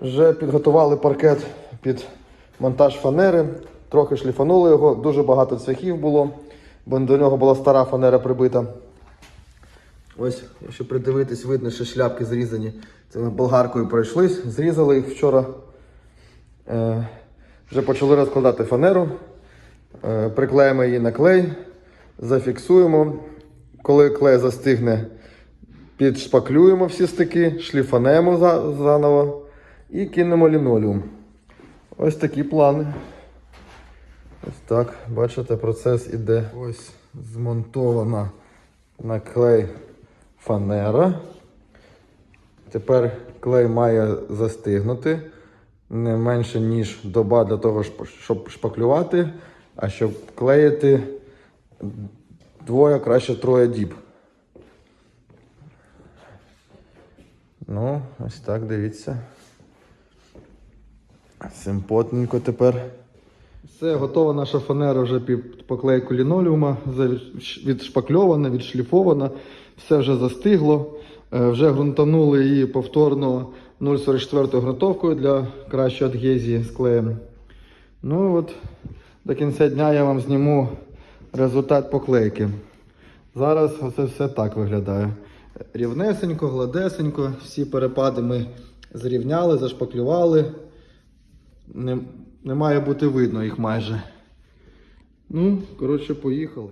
Вже підготували паркет під монтаж фанери, трохи шліфанули його, дуже багато цвяхів було, бо до нього була стара фанера прибита. Ось, якщо придивитись, видно, що шляпки зрізані. Це болгаркою пройшлись, зрізали їх вчора. Е, вже почали розкладати фанеру. Е, приклеїмо її на клей, зафіксуємо. Коли клей застигне, підшпаклюємо всі стики, шліфанемо за, заново і кинемо лінолеум. Ось такі плани. Ось так, бачите, процес іде. Ось змонтована на клей фанера. Тепер клей має застигнути не менше, ніж доба для того, щоб- шпаклювати, а щоб клеїти двоє, краще троє діб. Ну, ось так, дивіться. Симпотненько тепер. Все, готова наша фанера вже під поклейку лінолеума, відшпакльована, відшліфована, все вже застигло. Е, Вже ґрунтанули її повторно 0,44 ґрунтовкою для кращої адгезії з клеєм. Ну от, до кінця дня я вам зніму результат поклейки. Зараз оце все так виглядає. Рівнесенько, гладесенько, всі перепади ми зрівняли, зашпаклювали. Не, не має бути видно їх майже. Ну, коротше, поїхали.